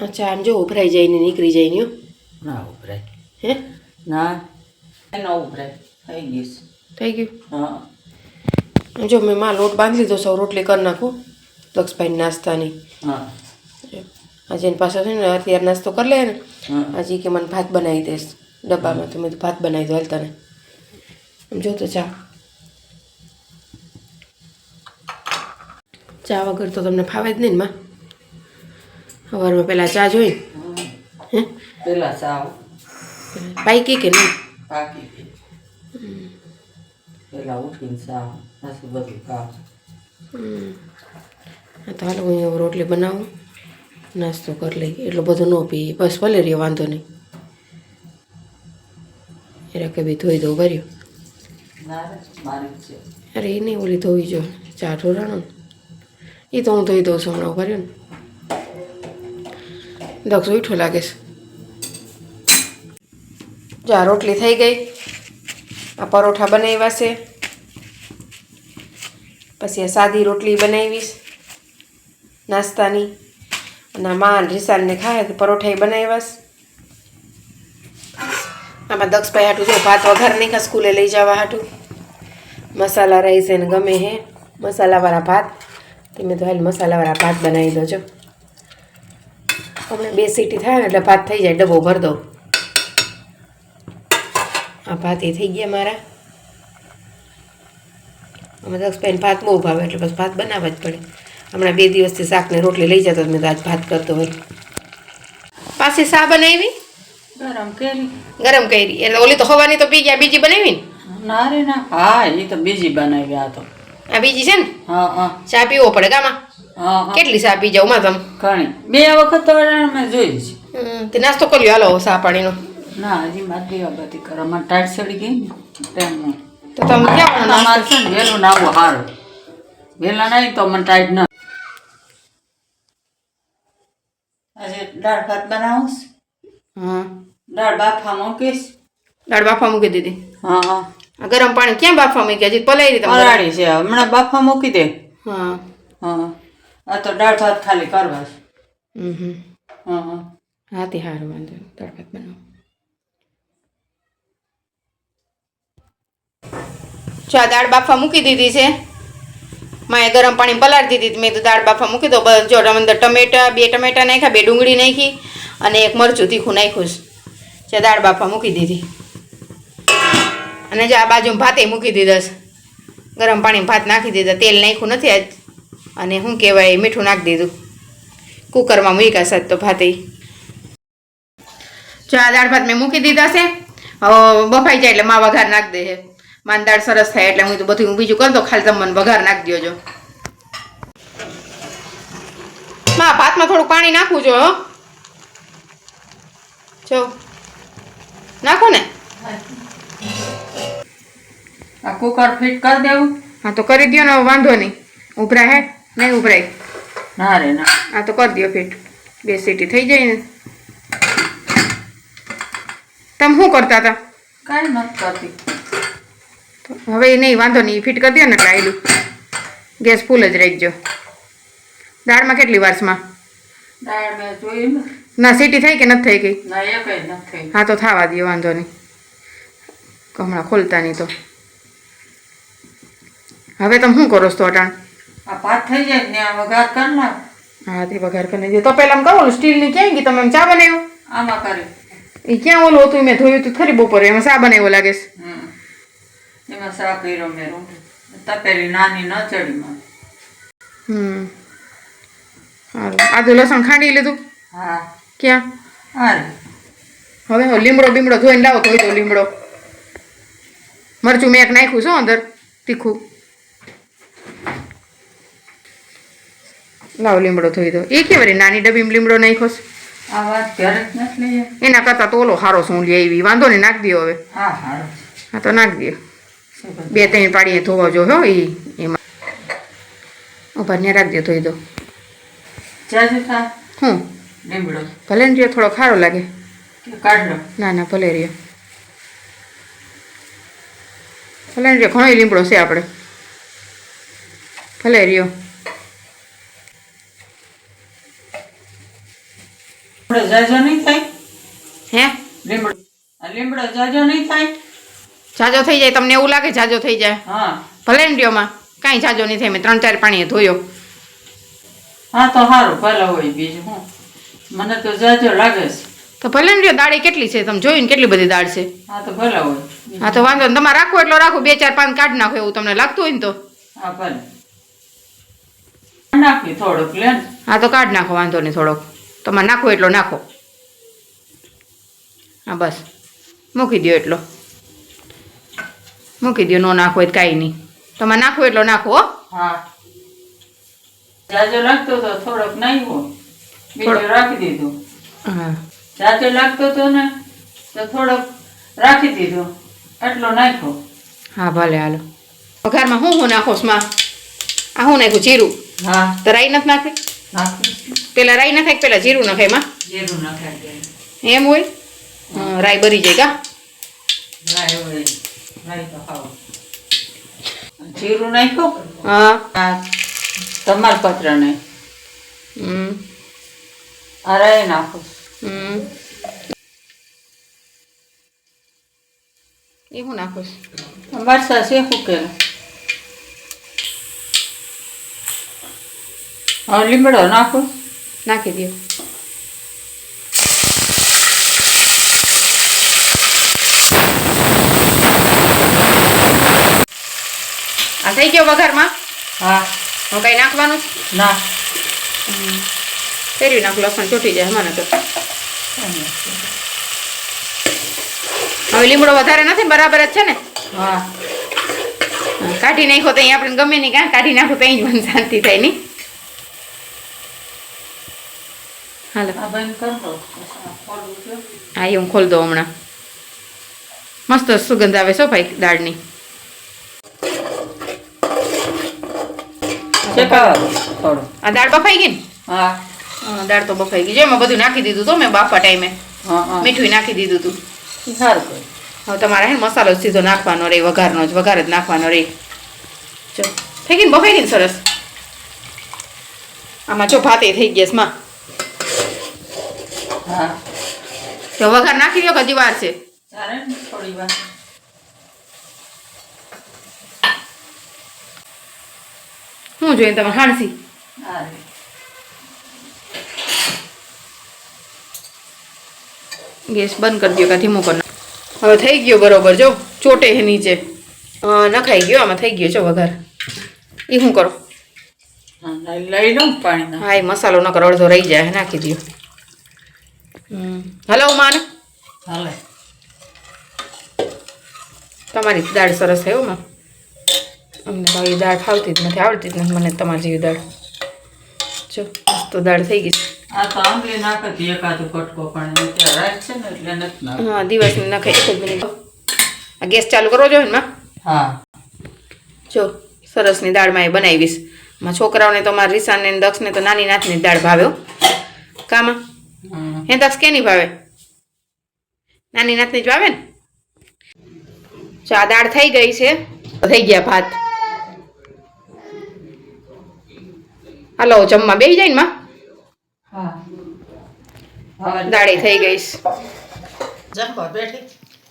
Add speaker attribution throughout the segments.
Speaker 1: અચ્છા આમ જો ઉભરાઈ જઈને નીકળી જાય ને.
Speaker 2: ના ઉભરાય.
Speaker 1: હે?
Speaker 2: ના એનો ઉભરાય. થઈ ગયું
Speaker 1: થઈ ગયું?
Speaker 2: હા.
Speaker 1: જો મેં માં લોટ બાંધી લીધો સૌ રોટલી કરી નાખું દક્ષભાઈ નાસ્તાની.
Speaker 2: હા.
Speaker 1: આજે એની પાસે છે ને અત્યારે નાસ્તો કરી લે ને હજી કે મને ભાત બનાવી દઈશ ડબ્બામાં તો મેં ભાત બનાવી દો હાલ તને. આમ જો તો ચા. ચા વગર તો તમને ફાવે જ નહીં ને માં. સવારમાં પહેલાં ચા જોઈ. હે?
Speaker 2: પેલા સાવ
Speaker 1: પાકી કે નહીં?
Speaker 2: પાકી પેલા ઉઠીને ચા પછી બધું કામ
Speaker 1: હા તો હાલો હું હવે રોટલી બનાવું. નાસ્તો કરી લઈ એટલો બધો ન પીએ. બસ ભલે રહ્યો વાંધો નહીં. એટલે કે બી ધોઈ દઉં
Speaker 2: છે.
Speaker 1: અરે એ નહીં ઓલી ધોવી જો. ચા ઢોરાણો ને. એ તો હું ધોઈ દઉં છું હમણાં ભર્યું ને. મીઠું લાગે છે. જો આ રોટલી થઈ ગઈ, આ પરોઠા બનાવ્યા છે. પછી આ સાદી રોટલી બનાવીશ નાસ્તાની. અને માં રીસાનને ખાય તો પરોઠા બનાવ્યા આમાં દક્ષભાઈ હાટું જો ભાત વઘાર નહીં ખા સ્કૂલે લઈ જવા હાટું. મસાલા રાઈસ એને ગમે હે. મસાલાવાળા ભાત. તમે તો હાલ મસાલાવાળા ભાત બનાવી દો છો હમણાં બે સીટી થાય ને એટલે ભાત થઈ જાય ડબ્બો ભર દો આ ભાત એ થઈ ગયા મારા. અમે દક્ષભાઈને ભાત બહુ ભાવે એટલે બસ ભાત બનાવવા જ પડે. હમણાં બે દિવસથી શાકને રોટલી લઈ જતો મેં તો આજ ભાત કરતો હોય. પાછી શા બનાવી?
Speaker 2: ગરમ કેરી.
Speaker 1: ગરમ કરી. એટલે ઓલી તો હવાની તો પી ગયા બીજી બનાવી ને?
Speaker 2: ના રે ના હા એ તો બીજી બનાવી આ તો.
Speaker 1: આ બીજી છે ને?
Speaker 2: હા હા.
Speaker 1: ચા પીવો પડે ગામાં? કેટલી સાપ પી માં તમે?
Speaker 2: ઘણી. બે વખત તો મેં જોઈ છે
Speaker 1: તે નાસ્તો કરી લ્યો હાલો ચા પાણીનો.
Speaker 2: ના હજી મારે બધી કરો. અમારે ટાઈટ સડી ગઈ ને ટાઈમ
Speaker 1: તો તમે ક્યાં
Speaker 2: મારે છે ને વહેલું ના આવું સારું વહેલા નહીં તો મને ટાઈટ ના. આજે દાળ ભાત બનાવું
Speaker 1: હા
Speaker 2: દાળ બાફા મૂકીશ?
Speaker 1: દાળ બાફા મૂકી દીધી.
Speaker 2: હા હા.
Speaker 1: ગરમ પાણી ક્યાં બાફા મૂકી હજી પલાઈ
Speaker 2: પલાળી છે હમણાં બાફા મૂકી દે.
Speaker 1: હા.
Speaker 2: હા. આ તો દાળ ભાત ખાલી કરવા છે.
Speaker 1: હમ.
Speaker 2: હા. હા
Speaker 1: તે સારું વાંધો દાળ ભાત બનાવો. જો આ દાળ બાફા મૂકી દીધી છે. મેં ગરમ પાણી પલાળી દીધી મેં તો દાળ બાફા મૂકી દો. જો અંદર ટમેટા બે ટમેટા નાખ્યા બે ડુંગળી નાખી અને એક મરચું તીખું નાખ્યું છે. જે દાળ બાફા મૂકી દીધી. અને જો આ બાજુ ભાતે મૂકી દીધા છે. ગરમ પાણી ભાત નાખી દીધા. તેલ નાખ્યું નથી આજ. અને શું કહેવાય મીઠું નાખી દીધું. કુકરમાં મૂક્યા સાત તો ભાતે. જો આ દાળ ભાત મેં મૂકી દીધા છે. બફાઈ જાય એટલે માં વઘાર નાખી દે છે. માન દાળ સરસ થાય એટલે હું તો બધું બીજું કરતો ખાલી તમે મને વઘાર નાખી દો જો માં ભાતમાં થોડું પાણી નાખવું જો હો. જો. નાખો ને.
Speaker 2: આ કુકર ફિટ કરી દેવું.
Speaker 1: હા તો કરી દો ને વાંધો નહીં. ઉભરા હે. નહીં ઉભરાય
Speaker 2: ના રે ના.
Speaker 1: હા તો કરી દો ફિટ. બે સીટી થઈ જાય ને. તમે શું કરતા હતા?
Speaker 2: કાંઈ નથી કરતી.
Speaker 1: હવે નહીં વાંધો નહીં ફિટ કરી દો ને એટલે આવેલું ગેસ ફૂલ જ રાખજો દાળમાં કેટલી વાrsમાં
Speaker 2: દાળ મેં જોઈ ને.
Speaker 1: સીટી થઈ કે નથી થઈ ગઈ? હા તો થવા દો વાંધો નહીં. હમણાં ખોલતા નહીં તો. હવે તમે શું કરો છો અટાણ?
Speaker 2: આ ભાત થઈ જાય ને આ વઘાર કરી નાખ
Speaker 1: હા તે વઘાર કરી તો પહેલાં આમ કહો સ્ટીલની ક્યાં ગઈ? તમે ચા બનાવ્યો?
Speaker 2: આમાં કરી
Speaker 1: એ ક્યાં ઓલું હતું? મેં ધોયું હતું ખરી બપોરે. એમાં શા બનાવ્યો લાગે છે.
Speaker 2: એમાં શા કર્યો મેં તપેલી નાની ન ચડી માં
Speaker 1: હમ. સારું આદુ લસણ ખાંડી લીધું?
Speaker 2: હા.
Speaker 1: ક્યાં?
Speaker 2: હારે
Speaker 1: હવે હું લીમડો બીમડો ધોઈને લાવો ધોઈ દો લીમડો. મરચું મેં એક નાખ્યું છે અંદર. તીખું. લાવો લીમડો ધોઈ દો. એ કેવી નાની ડબ્બી લીમડો નાખ્યો છે? એના કરતાં તો ઓલો સારો શું લઈ આવી. વાંધો ને નાખ દો હવે.
Speaker 2: હા
Speaker 1: તો નાખ દો બે ત્રણ પાડીએ ધોવા જો હો એ એમાં. ઊભા ને રાખજો દો. ધોઈ દો હું? ભલે ને રહ્યો થોડો ખારો લાગે. ના ના ભલે રહ્યો. ભલે ને રહ્યો ઘણો લીમડો છે આપણે. ભલે રહ્યો.
Speaker 2: જાજો નહીં થાય?
Speaker 1: હે?
Speaker 2: લીમડો લીમડો જાજો નહીં થાય?
Speaker 1: જાજો થઈ જાય તમને એવું લાગે જાજો થઈ જાય?
Speaker 2: હા.
Speaker 1: ભલે ને કાંઈ જાજો નહીં થાય મેં ત્રણ ચાર પાણીએ ધોયો.
Speaker 2: હા તો સારું ભલે હોય બીજું હું. મને તો જાજો લાગે છે.
Speaker 1: તો ભલે ને ડ્યો કેટલી છે? તમે જોયું ને કેટલી બધી દાળ છે?
Speaker 2: હા તો ભલે હોય.
Speaker 1: હા તો વાંધો નહીં તમારે રાખો એટલો રાખો બે ચાર પાન કાઢ નાખો એવું તમને લાગતું હોય ને તો.
Speaker 2: હા ભલે. નાખી થોડુંક લે
Speaker 1: હા તો કાઢ નાખો વાંધો નહીં થોડોક. તમારે નાખો એટલો નાખો. હા બસ. મૂકી દો એટલો. મૂકી દો નો નાખો એ કાંઈ નહીં. તમારે નાખો એટલો નાખો હો.
Speaker 2: હા. જાજો લાગતો તો થોડોક નાખ્યો બીજું રાખી દીધું.
Speaker 1: હા.
Speaker 2: જાજો લાગતો તો ને તો થોડોક રાખી દીધો. એટલો નાખ્યો.
Speaker 1: હા ભલે હાલો. વઘારમાં હું હું નાખો માં? આ હું નાખ્યું જીરું?
Speaker 2: હા.
Speaker 1: તો રાઈ નથી
Speaker 2: નાખી
Speaker 1: પેલા રાઈ નાખાય પેલા જીરું નાખાયમાં
Speaker 2: જીરું નાખાય
Speaker 1: એમ હોય? રાઈ બરી જાય કા?
Speaker 2: હોય. તો ખાવ. જીરું નાખ્યો?
Speaker 1: હા.
Speaker 2: તમાલપત્ર ને
Speaker 1: હમ.
Speaker 2: રાય નાખો.
Speaker 1: હમ. એ હું નાખું
Speaker 2: મરસા શું કે? હવે લીમડો નાખો.
Speaker 1: નાખી દો આ થઈ ગયો વઘારમાં?
Speaker 2: હા.
Speaker 1: હું કઈ નાખવાનું
Speaker 2: ના.
Speaker 1: ફેરવી નાખું લસણ ચોટી જાય મને તો. હવે લીમડો વધારે નથી બરાબર જ છે ને?
Speaker 2: હા.
Speaker 1: કાઢી નાખો તો અહીં આપણે ગમે નહીં કાં કાઢી નાખો તો અહીં જ મને શાંતિ થાય નહીં? હાલો. હા એ હું ખોલ દઉં હમણાં. મસ્ત સુગંધ આવે છો ભાઈ દાળની. આ દાળ બફાઈ ગઈ ને?
Speaker 2: હા.
Speaker 1: દાળ તો બફાઈ ગઈ. છે એમાં બધું નાખી દીધું તો મેં બાફા ટાઈમે. મીઠું નાખી દીધું હતું
Speaker 2: સારું
Speaker 1: હવે તમારે હે મસાલો સીધો નાખવાનો રે વઘારનો જ વઘાર જ નાખવાનો રે. જો થઈ ગઈ ને બફાઈ ગઈ ને સરસ? આમાં જો ભાતે થઈ ગયા માં.
Speaker 2: હા.
Speaker 1: તો વઘાર નાખી દો કદી વાર છે?
Speaker 2: ચાલે ને થોડી વાર.
Speaker 1: શું જોઈએ તમે હાણસી
Speaker 2: હા
Speaker 1: ગેસ બંધ કરી દો કે ધીમો કરી હવે થઈ ગયો બરોબર જો ચોટે છે નીચે. નખાઈ ગયો આમાં થઈ ગયો છે વઘાર. એ શું કરો?
Speaker 2: હા, લઈ- લઉં પાણી
Speaker 1: હા એ મસાલો ન કરો અડધો રહી જાય નાખી દો હલો માને
Speaker 2: હાલે.
Speaker 1: તમારી દાળ સરસ થયો માં અમને તો એ દાળ ફાવતી જ નથી આવડતી જ નથી મને તમારી જેવી દાળ. જો મસ્ત દાળ થઈ ગઈ.
Speaker 2: તો
Speaker 1: હા દિવસની નખાય એક જ મિનિટ. આ ગેસ ચાલુ કરવો જોઈએ ને
Speaker 2: હા.
Speaker 1: જો સરસની દાળમાં એ બનાવીશ. માં છોકરાઓને તો મારા રીસાને ને દક્ષને તો નાની નાથની દાળ ભાવ્યો કામાં?
Speaker 2: હમ.
Speaker 1: હે દક્ષ કેની ભાવે? નાની નાથની જ ભાવે ને? જો આ દાળ થઈ ગઈ છે. થઈ ગયા ભાત. હાલો જમવા બેસી જાય ને માં? દાળે થઈ ગઈ છે.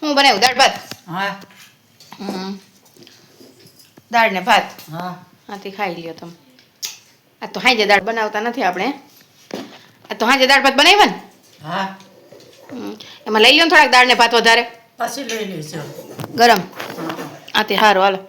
Speaker 1: હું બનાવું દાળ ભાત?
Speaker 2: હા.
Speaker 1: હમ. દાળ ને ભાત? હાથી ખાઈ લ્યો તમે. આ તો હાજે દાળ બનાવતા નથી આપણે. આ તો હાજે દાળ ભાત બનાવ્યા ને?
Speaker 2: હા.
Speaker 1: એમાં લઈ લો ને થોડાક દાળ ને ભાત વધારે.
Speaker 2: પછી લઈ લઈશું
Speaker 1: ગરમ.
Speaker 2: હા
Speaker 1: તે સારું હાલો.